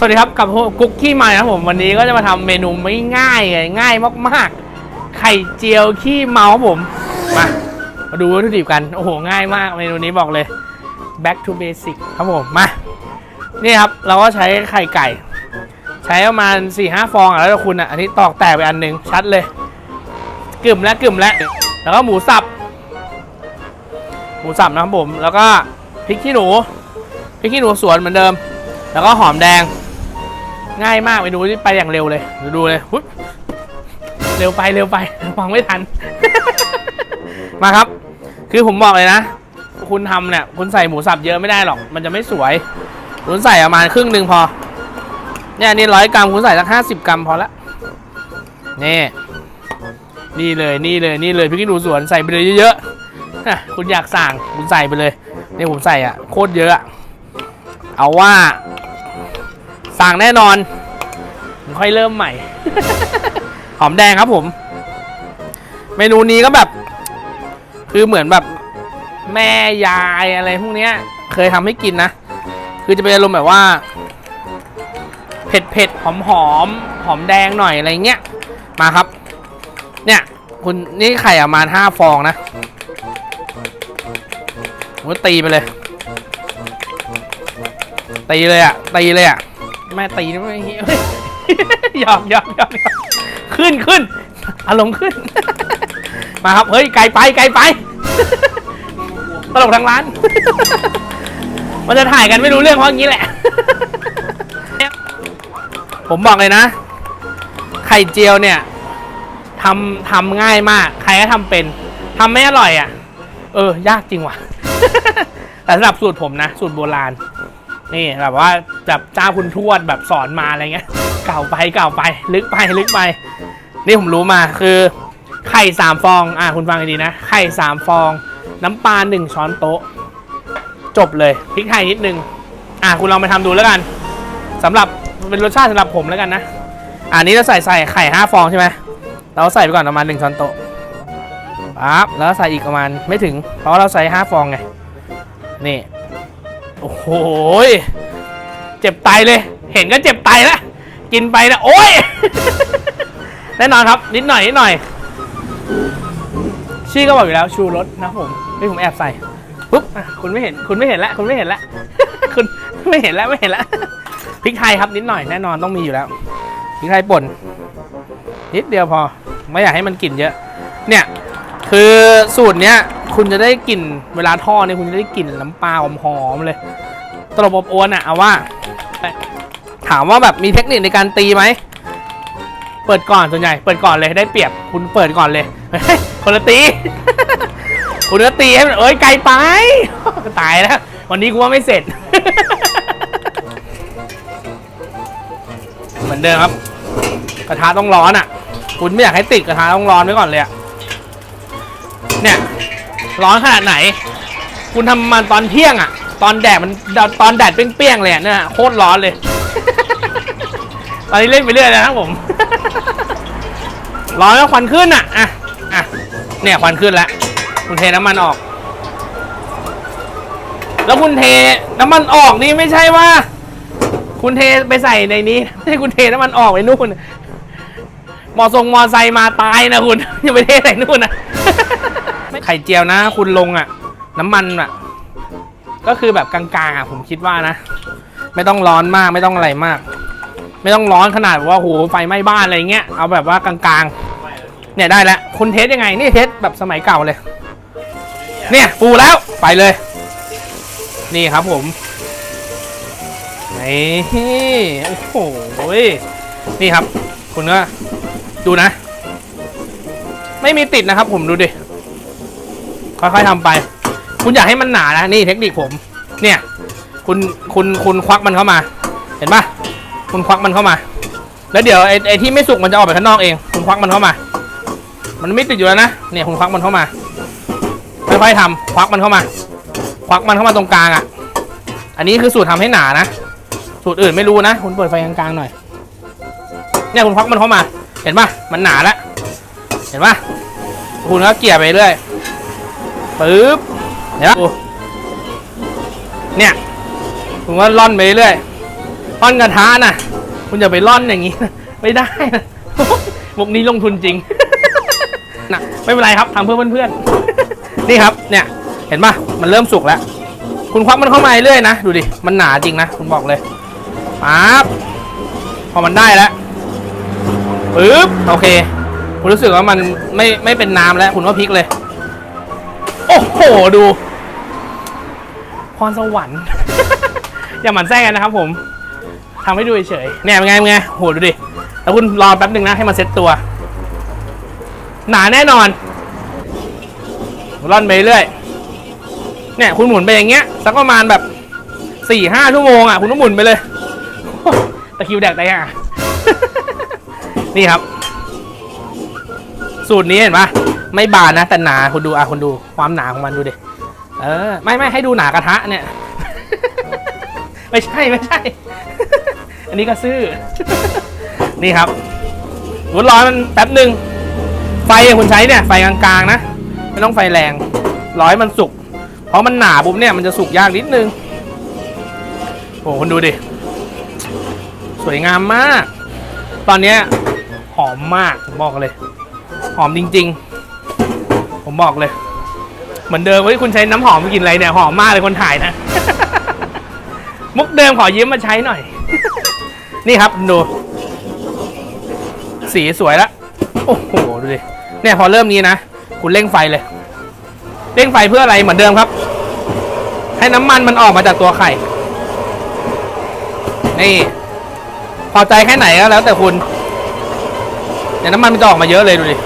สวัสดีครับกับกุ๊กขี้ใหม่ครับผมวันนี้ก็จะมาทำเมนูไม่ง่ายเลยง่ายมากๆ ไข่เจียวขี้เมาครับผมมามาดูวัตถุดิบกันโอ้โหง่ายมากเมนูนี้บอกเลย back to basic ครับผมมานี่ครับเราก็ใช้ไข่ไก่ ใช้ประมาณ4ี่ห้าฟองแล้วคุณอะอันนี้ตอกแตกไปอันหนึ่งชัดเลยกึ่มแล้วกึ่มแล้วแล้วก็หมูสับหมูสับนะครับผมแล้วก็พริกขี้หนูพริกขี้หนูสวนเหมือนเดิม แล้วก็หอมแดง ง่ายมากไปดูที่ไปอย่างเร็วเลยดูเลยเร็วไปเร็วไปฟังไม่ทัน มาครับ คือผมบอกเลยนะ คุณทำเนี่ย คุณใส่หมูสับเยอะไม่ได้หรอก มันจะไม่สวย คุณใส่ประมาณครึ่งหนึ่งพอ เนี่ยนี่ร้อยกรัมคุณใส่สักห้าสิบกรัมพอละนี่นี่เลยนี่เลยนี่เลยพริกขี้หนูสวนใส่ไปเลยเยอะๆคุณอยากสั่งคุณใส่ไปเลยนี่ผมใส่อะโคตรเยอะอะเอาว่า สั่งแน่นอนผมค่อยเริ่มใหม่ หอมแดงครับผม เมนูนี้ก็แบบ คือเหมือนแบบ แม่ยายอะไรพวกเนี้ย เคยทำให้กินนะ คือจะเป็นอารมณ์แบบว่า เผ็ดเผ็ดหอมหอมหอมแดงหน่อยอะไรเงี้ย มาครับ เนี่ย คุณนี่ไข่ประมาณห้าฟองนะผมก็ตีไปเลย ตีเลยอะตีเลยอะ แม่ตีนี่ไม่เฮ้ยหยอกหยอกหยอกขึ้นขึ้นอารมณ์ขึ้น มาครับ เฮ้ย ไกลไปไกลไป ตลกทางร้าน มันจะถ่ายกันไม่รู้เรื่องเพราะงี้แหละ ผมบอกเลยนะ ไข่เจียวเนี่ยทำทำง่ายมาก ใครก็ทำเป็นทำไม่อร่อยอะ เออ ยากจริงว่ะ แต่สำหรับสูตรผมนะ สูตรโบราณ นี่แบบว่าแบบเจ้าคุณทวดแบบสอนมาอะไรเงี้ย เก่าไปเก่าไป ลึกไปลึกไป นี่ผมรู้มาคือไข่สามฟอง อะคุณฟังให้ดีนะ ไข่สามฟอง น้ำปลาหนึ่งช้อนโต๊ะ จบเลยพริกไทยนิดนึง อะคุณลองไปทำดูแล้วกันสำหรับเป็นรสชาติสำหรับผมแล้วกันนะอันนี้เราใส่ใส่ไข่ห้าฟองใช่ไหมเราใส่ไปก่อนประมาณหนึ่งช้อนโต๊ะปั๊บแล้วใส่อีกประมาณไม่ถึง เพราะเราใส่ห้าฟองไง นี่ โอ้โหยเจ็บไตเลย เห็นก็เจ็บไตแล้วกินไปนะ โอ้ย แน่นอนครับ นิดหน่อย นิดหน่อย ชี่ก็บอกอยู่แล้วชูรสนะผมนี่ผมแอบใส่ปุ๊บคุณไม่เห็นคุณไม่เห็นล้วคุณไม่เห็นแล้วคุณไม่เห็นแล้วไม่เห็นแล้วพริกไทยครับนิดหน่อยแน่นอนต้องมีอยู่แล้วพริกไทยป่นนิดเดียวพอ ไม่อยากให้มันกลิ่นเยอะ เนี่ย คือสูตรเนี้ย คุณจะได้กลิ่นเวลาทอดเนี่ยคุณจะได้กลิ่นน้ำปลาหอมๆเลย ตลบอบอวนอะเอาว่า ถามว่าแบบมีเทคนิคในการตีไหม เปิดก่อนส่วนใหญ่ เปิดก่อนเลยได้เปรียบ คุณเปิดก่อนเลย คนละตี คุณก็ตีให้มันเอ้ยไกลไป ตายแล้ว วันนี้กูว่าไม่เสร็จ เหมือนเดิมครับ กระทะต้องร้อนอะ คุณไม่อยากให้ติดกระทะต้องร้อนไว้ก่อนเลยอะเนี่ย ร้อนขนาดไหน คุณทำมันตอนเที่ยงอะ ตอนแดดมันตอนแดดเปรี้ยงๆเลยเนี่ยโคตรร้อนเลย ตอนนี้เล่นไปเรื่อยแล้วนะครับผม ร้อนแล้วควันขึ้นอะอะอะเนี่ยควันขึ้นแล้วคุณเทน้ำมันออก แล้วคุณเทน้ำมันออกนี่ไม่ใช่ว่า คุณเทไปใส่ในนี้ไม่ใช่คุณเทน้ำมันออกไปนู่นมอทรงมอไซค์มาตายนะคุณอย่าไปเทใส่นู่นนะ ข่เจียวนะ คุณลงอะ น้ำมันอะ ก็คือแบบกลางๆอะผมคิดว่านะ ไม่ต้องร้อนมากไม่ต้องอะไรมาก ไม่ต้องร้อนขนาดว่าโหไฟไหม้บ้านอะไรเงี้ยเอาแบบว่ากลางๆ เนี่ยได้แล้วคุณเทสยังไง นี่เทสแบบสมัยเก่าเลย เนี่ยปูแล้วไปเลย นี่ครับผมนี่โอ้โหนี่ครับ คุณก็ดูนะ ไม่มีติดนะครับผมดูดิ ค่อยๆทำไป คุณอยากให้มันหนานะนี่เทคนิคผม เนี่ย คุณคุณคุณควักมันเข้ามา เห็นปะคุณควักมันเข้ามา แล้วเดี๋ยวไอ้ไอ้ที่ไม่สุกมันจะออกไปข้างนอกเอง คุณควักมันเข้ามา มันไม่ติดอยู่แล้วนะเนี่ยคุณควักมันเข้ามาค่อยๆทำควักมันเข้ามา ควักมันเข้ามาตรงกลางอะ อันนี้คือสูตรทำให้หนานะสูตรอื่นไม่รู้นะคุณเปิดไฟกลางๆหน่อย เนี่ยคุณควักมันเข้ามา เห็นปะมันหนาแล้วเห็นปะคุณก็เกี่ยไปเรื่อย ปึ๊บเดี๋ยวเนี่ยคุณก็ล่อนไปเรื่อยร่อนกระทะน่ะ คุณอย่าไปร่อนอย่างนี้นะไม่ได้นะมุกนี้ลงทุนจริงนะไม่เป็นไรครับทำเพื่อเพื่อนๆนี่ครับเนี่ย เห็นปะมันเริ่มสุกแล้ว คุณควักมันเข้ามาเรื่อยนะดูดิมันหนาจริงนะคุณบอกเลยปั๊บพอมันได้แล้วปึ๊บโอเค คุณรู้สึกว่ามันไม่ไม่เป็นน้ำแล้ว คุณก็พลิกเลย โอ้โห ดู พรสวรรค์ อย่าหมันแท้กันนะครับผมทำให้ดูเฉยๆเนี่ยเป็นไงเป็นไงโหดูดิ แล้วคุณรอแป๊บหนึ่งนะให้มันเซ็ตตัว หนาแน่นอน ร่อนไปเรื่อย เนี่ยคุณหมุนไปอย่างเงี้ย สักประมาณแบบสี่ห้าชั่วโมงอะ คุณต้องหมุนไปเลย ตะคิวแดกได้ยังอะ นี่ครับ สูตรนี้เห็นปะไม่บานนะแต่หนาคุณดูอะคุณดูความหนาของมันดูดิเออไม่ไม่ให้ดูหนากระทะเนี่ย ไม่ใช่ไม่ใช่ อันนี้ก็ซื่อนี่ครับวุ้นร้อนมันแป๊บหนึ่งไฟคุณใช้เนี่ยไฟกลางๆนะไม่ต้องไฟแรงร้อยมันสุก เพราะมันหนาปุ๊บเนี่ยมันจะสุกยากนิดนึงโอ้คุณดูดิ สวยงามมาก ตอนเนี้ยหอมมากบอกเลย หอมจริง ๆ ผมบอกเลย เหมือนเดิมเฮ้ยคุณใช้น้ำหอมกินอะไรเนี่ยหอมมากเลยคนถ่ายนะ มุกเดิมขอยืมมาใช้หน่อย นี่ครับดูสีสวยล้วโอ้โหดูดิเนี่ยพอเริ่มนี้นะคุณเร่งไฟเลยเร่งไฟเพื่ออะไรเหมือนเดิมครับ ให้น้ำมันมันออกมาจากตัวไข่นี่พอใจแค่ไหนก็แล้วแต่คุณเดี๋ยวน้ำมันมันจะออกมาเยอะเลยดูดิ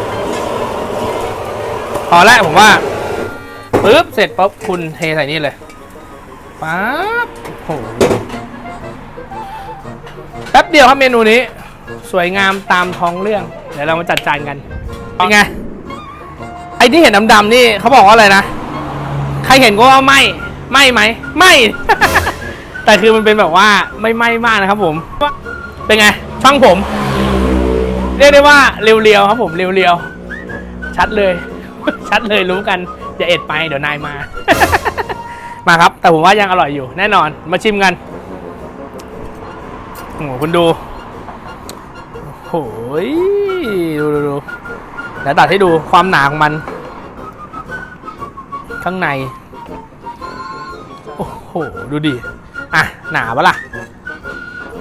พอแล้วผมว่าปึ๊บเสร็จปุ๊บคุณเทใส่นี่เลยปั๊บโอ้โหแป๊บเดียวครับเมนูนี้ สวยงามตามท้องเรื่อง เดี๋ยวเรามาจัดจานกันเป็นไงไอ้ที่เห็นดำๆนี่เขาบอกว่าอะไรนะใครเห็นก็ว่าไหมไหมไหมไหมแต่คือมันเป็นแบบว่าไม่ไหม้มากนะครับ ผมเป็นไงช่างผม เรียกได้ว่าเรียวๆครับผมเรียวๆชัดเลย ชัดเลยรู้กันอย่าเอ็ดไปเดี๋ยวนายมา มาครับ แต่ผมว่ายังอร่อยอยู่ แน่นอนมาชิมกันโอ้โหคุณดูโอ้ยดูดูดูเดี๋ยวตัดให้ดูความหนาของมัน ข้างใน โอ้โห ดูดิ อะ หนาปะล่ะ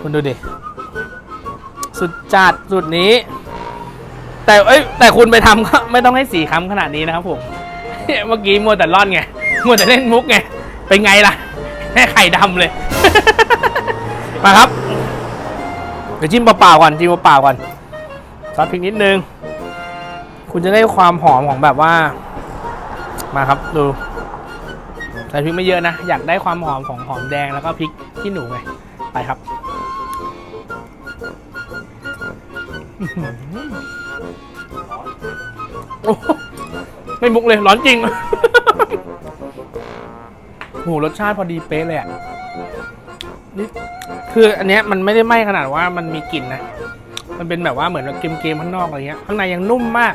คุณดูดิ สุดจัดสุดนี้ แต่เอ้ยแต่คุณไปทำก็ไม่ต้องให้สีค้ำขนาดนี้นะครับผมเมื่อกี้มัวแต่ร่อนไงมัวแต่เล่นมุกไงเป็นไงล่ะแค่ไข่ดำเลย มาครับเดี๋ยวจิ้มเปล่าๆก่อนจิ้มเปล่าๆก่อนซอสพริกนิดนึง คุณจะได้ความหอมของแบบว่า มาครับดูใส่พริกไม่เยอะนะ อยากได้ความหอมของหอมแดงแล้วก็พริกขี้หนูไง ไปครับ โอ้ไม่มุกเลยร้อนจริงโหรสชาติพอดีเป๊ะเลยอะนี่คืออันเนี้ยมันไม่ได้ไหม้ขนาดว่ามันมีกลิ่นนะ มันเป็นแบบว่าเหมือนเกมๆข้างนอกอะไรเงี้ย ข้างในยังนุ่มมาก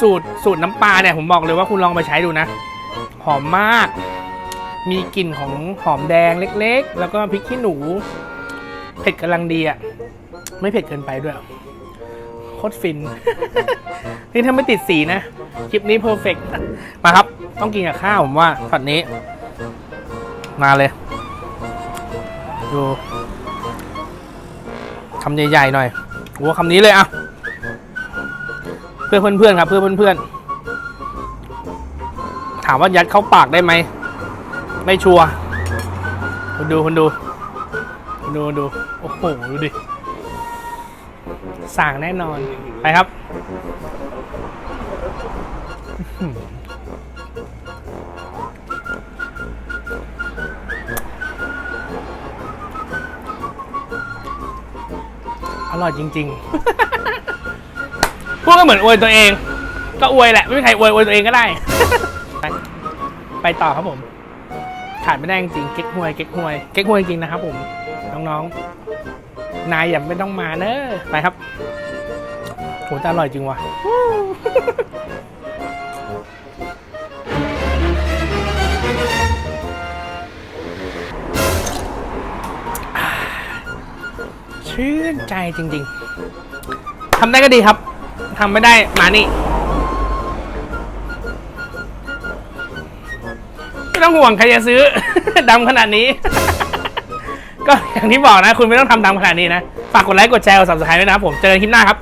สูตรสูตรน้ำปลาเนี่ยผมบอกเลยว่าคุณลองไปใช้ดูนะ หอมมาก มีกลิ่นของหอมแดงเล็ก ๆ แล้วก็พริกขี้หนู เผ็ดกำลังดีอะ ไม่เผ็ดเกินไปด้วย คตรฟิน นี่ถ้าไม่ติดสีนะ คลิปนี้เพอร์เฟกมาครับ ต้องกินกับข้าวผมว่าช็อตนี้ มาเลย ดูคำใหญ่ๆหน่อยโอ้คำนี้เลยอะ เพื่อเพื่อนๆครับ เพื่อเพื่อนๆ ถามว่ายัดเข้าปากได้ไหม ไม่ชัวร์คุณดูคุณดูคุณดูคุณดู โอ้โห ดูดิ สั่งแน่นอน ไปครับ อร่อยจริง ๆพูดก็เหมือนอวยตัวเอง ก็อวยแหละ ไม่มีใครอวยอวยตัวเองก็ได้ ไปไปต่อครับผมขาดไม่ได้จริงๆเก๊กฮวยเก๊กฮวยเก๊กฮวยจริงนะครับผม น้องๆ นายอย่าไม่ต้องมาเนอะไปครับโหแต่อร่อยจริงว่ะชื่นใจจริง ๆ ทำได้ก็ดีครับ ทำไม่ได้มานี่ ไม่ต้องห่วงใครจะซื้อ ดำขนาดนี้ ก็อย่างที่บอกนะ คุณไม่ต้องทำตามขนาดนี้นะ ฝากกดไลค์กดแชร์กด subscribe ด้วยนะครับผม เจอกันคลิปหน้าครับ